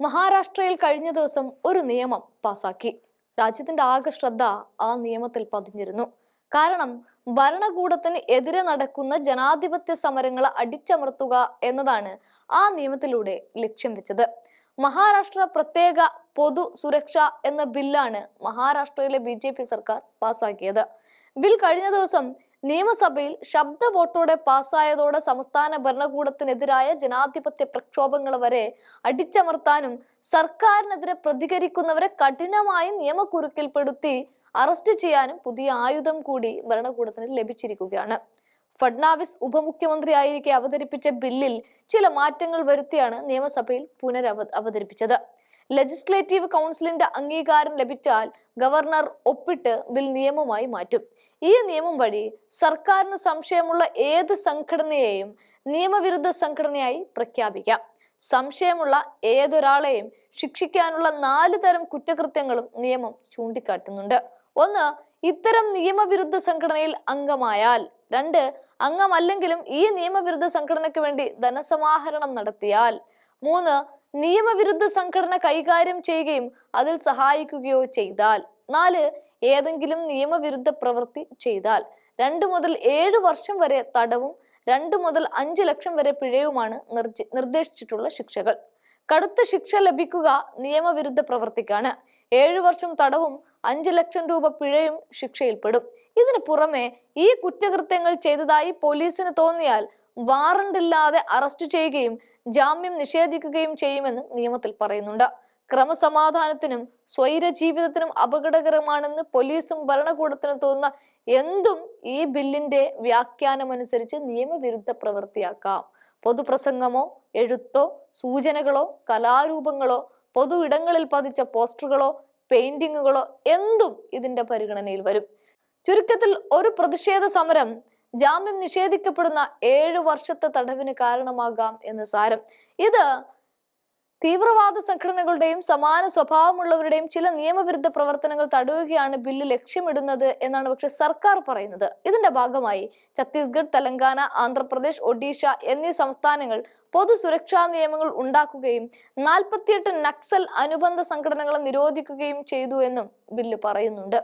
മഹാരാഷ്ട്രയിൽ കഴിഞ്ഞ ദിവസം ഒരു നിയമം പാസാക്കി. രാജ്യത്തിന്റെ ആകെ ശ്രദ്ധ ആ നിയമത്തിൽ പതിഞ്ഞിരുന്നു. കാരണം ഭരണകൂടത്തിന് എതിരെ നടക്കുന്ന ജനാധിപത്യ സമരങ്ങളെ അടിച്ചമർത്തുക എന്നതാണ് ആ നിയമത്തിലൂടെ ലക്ഷ്യം വെച്ചത്. മഹാരാഷ്ട്ര പ്രത്യേക പൊതു സുരക്ഷ എന്ന ബില്ലാണ് മഹാരാഷ്ട്രയിലെ ബി സർക്കാർ പാസാക്കിയത്. ബിൽ കഴിഞ്ഞ ദിവസം നിയമസഭയിൽ ശബ്ദ വോട്ടോടെ പാസ്സായതോടെ സംസ്ഥാന ഭരണകൂടത്തിനെതിരായ ജനാധിപത്യ പ്രക്ഷോഭങ്ങൾ വരെ അടിച്ചമർത്താനും സർക്കാരിനെതിരെ പ്രതികരിക്കുന്നവരെ കഠിനമായി നിയമക്കുരുക്കിൽപ്പെടുത്തി അറസ്റ്റ് ചെയ്യാനും പുതിയ ആയുധം കൂടി ഭരണകൂടത്തിന് ലഭിച്ചിരിക്കുകയാണ്. ഫഡ്നാവിസ് ഉപമുഖ്യമന്ത്രിയായിരിക്കെ അവതരിപ്പിച്ച ബില്ലിൽ ചില മാറ്റങ്ങൾ വരുത്തിയാണ് നിയമസഭയിൽ പുനരവ അവതരിപ്പിച്ചത്. ലെജിസ്ലേറ്റീവ് കൗൺസിലിന്റെ അംഗീകാരം ലഭിച്ചാൽ ഗവർണർ ഒപ്പിട്ട് ബിൽ നിയമമായി മാറ്റും. ഈ നിയമം വഴി സർക്കാരിന് സംശയമുള്ള ഏത് സംഘടനയെയും നിയമവിരുദ്ധ സംഘടനയായി പ്രഖ്യാപിക്കാം. സംശയമുള്ള ഏതൊരാളെയും ശിക്ഷിക്കാനുള്ള നാല് തരം കുറ്റകൃത്യങ്ങളും നിയമം ചൂണ്ടിക്കാട്ടുന്നുണ്ട്. ഒന്ന് ഇത്തരം നിയമവിരുദ്ധ സംഘടനയിൽ അംഗമായാൽ. രണ്ട് അംഗമല്ലെങ്കിലും ഈ നിയമവിരുദ്ധ സംഘടനയ്ക്ക് വേണ്ടി ധനസമാഹരണം നടത്തിയാൽ. മൂന്ന് നിയമവിരുദ്ധ സംഘടന കൈകാര്യം ചെയ്യുകയും അതിൽ സഹായിക്കുകയോ ചെയ്താൽ. നാല് ഏതെങ്കിലും നിയമവിരുദ്ധ പ്രവൃത്തി ചെയ്താൽ. രണ്ട് മുതൽ ഏഴ് വർഷം വരെ തടവും രണ്ട് മുതൽ അഞ്ച് ലക്ഷം വരെ പിഴയുമാണ് നിർദ്ദേശിച്ചിട്ടുള്ള ശിക്ഷകൾ. കടുത്ത ശിക്ഷ ലഭിക്കുക നിയമവിരുദ്ധ പ്രവൃത്തിക്കാണ്. ഏഴു വർഷം തടവും അഞ്ചു ലക്ഷം രൂപ പിഴയും ശിക്ഷയിൽപ്പെടും. ഇതിനു പുറമെ ഈ കുറ്റകൃത്യങ്ങൾ ചെയ്തതായി പോലീസിന് തോന്നിയാൽ വാറണ്ട് ഇല്ലാതെ അറസ്റ്റ് ചെയ്യുകയും ജാമ്യം നിഷേധിക്കുകയും ചെയ്യുമെന്നും നിയമത്തിൽ പറയുന്നുണ്ട്. ക്രമസമാധാനത്തിനും സ്വൈര ജീവിതത്തിനും അപകടകരമാണെന്ന് പോലീസും ഭരണകൂടത്തിനും തോന്നുന്ന എന്തും ഈ ബില്ലിന്റെ വ്യാഖ്യാനമനുസരിച്ച് നിയമവിരുദ്ധ പ്രവൃത്തിയാക്കാം. പൊതുപ്രസംഗമോ എഴുത്തോ സൂചനകളോ കലാരൂപങ്ങളോ പൊതു ഇടങ്ങളിൽ പതിച്ച പോസ്റ്ററുകളോ പെയിന്റിങ്ങുകളോ എന്തും ഇതിന്റെ പരിഗണനയിൽ വരും. ചുരുക്കത്തിൽ ഒരു പ്രതിഷേധ സമരം ജാമ്യം നിഷേധിക്കപ്പെടുന്ന ഏഴു വർഷത്തെ തടവിന് കാരണമാകാം എന്ന് സാരം. ഇത് തീവ്രവാദ സംഘടനകളുടെയും സമാന സ്വഭാവമുള്ളവരുടെയും ചില നിയമവിരുദ്ധ പ്രവർത്തനങ്ങൾ തടയുകയാണ് ബില്ല് ലക്ഷ്യമിടുന്നത് എന്നാണ് പക്ഷെ സർക്കാർ പറയുന്നത്. ഇതിന്റെ ഭാഗമായി ഛത്തീസ്ഗഡ് തെലങ്കാന ആന്ധ്രാപ്രദേശ് ഒഡീഷ എന്നീ സംസ്ഥാനങ്ങൾ പൊതു സുരക്ഷാ നിയമങ്ങൾ ഉണ്ടാക്കുകയും നാൽപ്പത്തിയെട്ട് നക്സൽ അനുബന്ധ സംഘടനകളെ നിരോധിക്കുകയും ചെയ്തു എന്നും ബില്ല് പറയുന്നുണ്ട്.